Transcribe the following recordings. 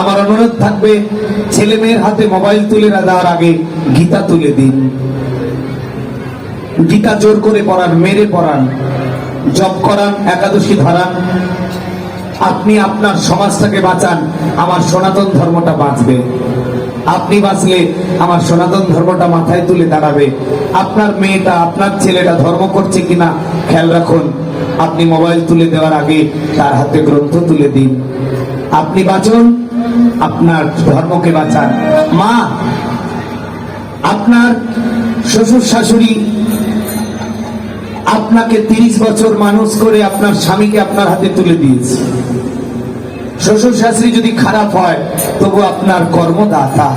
আমার অনুরোধ থাকবে, ছেলে মেয়ের হাতে মোবাইল তুলে না দেওয়ার আগে গীতা তুলে দিন। গীতা জোর করে পড়ান, মেরে পড়ান, জপ করান, একাদশী ধরান। আপনি আপনার সমাজটাকে বাঁচান, আমার সনাতন ধর্মটা বাঁচবে। আপনি বাঁচলে আমার সনাতন ধর্মটা মাথায় তুলে দাঁড়াবে। আপনার মেয়েটা, আপনার ছেলেটা ধর্ম করছে কিনা খেয়াল রাখুন। আপনি মোবাইল তুলে দেওয়ার আগে তার হাতে গ্রন্থ তুলে দিন। আপনি বাঁচুন, আপনার ধর্মকে বাঁচান। মা, আপনার শ্বশুর শাশুড়ি, আপনাকে তিরিশ বছর মানুষ করে আপনার স্বামীকে আপনার হাতে তুলে দিয়েছে। শ্বশুর শাশুড়ি যদি খারাপ হয়, তবু আপনার কর্মদাতা।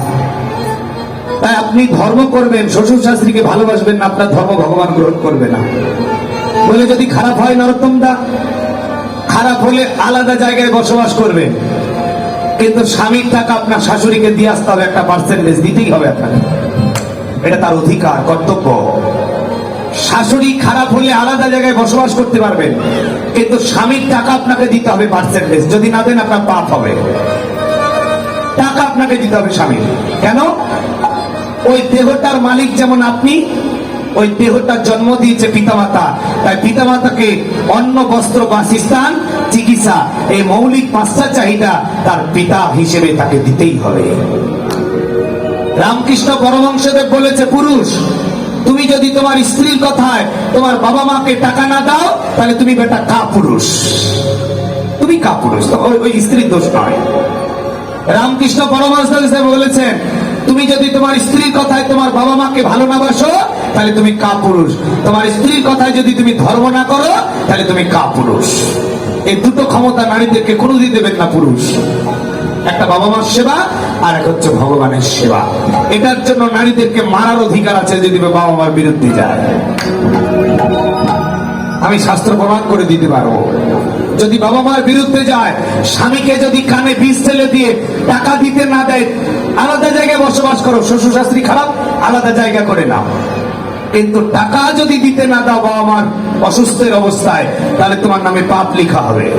তাই আপনি ধর্ম করবেন, শ্বশুর শাশুড়িকে ভালোবাসবেন না, আপনার ধর্ম ভগবান গ্রহণ করবে না। বলে যদি খারাপ হয় নরোত্তম দা খারাপ হলে আলাদা জায়গায় বসবাস করবেন কিন্তু স্বামীর টাকা আপনার শাশুড়িকে দিয়ে আসতে হবে একটা পার্সেন্টেজ দিতেই হবে আপনাকে। এটা তার অধিকার, কর্তব্য। শাশুড়ি খারাপ হলে আলাদা জায়গায় বসবাস করতে পারবেন কিন্তু স্বামীর টাকা আপনাকে দিতে হবে পার্সেন্টেজ যদি না দেন আপনার পাপ হবে। টাকা আপনাকে দিতে হবে স্বামীর। কেন? ওই দেহটার মালিক যেমন আপনি, ওই দেহটার জন্ম দিয়েছে পিতামাতা। তাই পিতামাতাকে অন্ন, বস্ত্র বাসস্থান চিকিৎসা, এই মৌলিক পাঁচটা চাহিদা তার পিতা হিসেবে তাকে দিতেই হবে। রামকৃষ্ণ পরমংশদেব বলেছে, পুরুষ, তুমি যদি তোমার স্ত্রীর কথায় তোমার বাবা মাকে টাকা না দাও, তাহলে তুমি বেটা কা পুরুষ তুমি কা পুরুষ ওই- স্ত্রীর দোষ নয়। রামকৃষ্ণ পরমহংসদেব সাহেব বলেছেন তুমি যদি তোমার স্ত্রীর কথায় তোমার বাবা মাকে ভালো না বাসো, তাহলে তুমি কা পুরুষ তোমার স্ত্রীর কথায় যদি তুমি ধর্ম না করো, তাহলে তুমি কা পুরুষ এই দুটো ক্ষমতা নারীদেরকে কোনোদিন দেবেন না পুরুষ। একটা বাবা মার সেবা, আর এক হচ্ছে ভগবানের সেবা। এটার জন্য নারীদেরকে মারার অধিকার আছে যদি বাবা মার বিরুদ্ধে যায়। আমি শাস্ত্র প্রমাণ করে দিতে পারব। যদি বাবা মার বিরুদ্ধে যায়, স্বামীকে যদি কানে বিষ ঠেলে দিয়ে টাকা দিতে না দেয়, আলাদা জায়গায় বসবাস করো। শ্বশুর শাস্ত্রী খারাপ, আলাদা জায়গা করে নাও। কিন্তু টাকা যদি দিতে না দাও বাবা মার অসুস্থের অবস্থায়, তাহলে তোমার নামে পাপ লেখা হবে।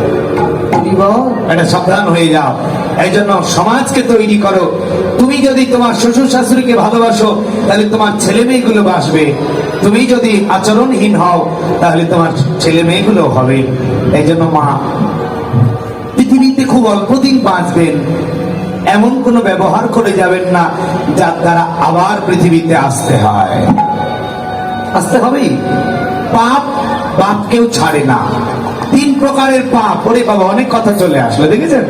এটা সাবধান হয়ে যাও। এই জন্য সমাজকে তৈরি করো। তুমি যদি তোমার শ্বশুর শাশুড়িকে ভালোবাসো, তাহলে তোমার ছেলে মেয়েগুলো বাসবে। তুমি যদি আচরণহীন হও, তাহলে তোমার ছেলে মেয়েগুলো হবে। এই জন্য মা, পৃথিবীতে খুব অল্প দিন বাঁচবেন। এমন কোনো ব্যবহার করে যাবেন না, যার দ্বারা আবার পৃথিবীতে আসতে হয়। আসতে হবেই। পাপ বাপকেও ছাড়ে না। তিন প্রকারের পাপ। ওরে বাবা, অনেক কথা চলে আসলো, দেখেছেন?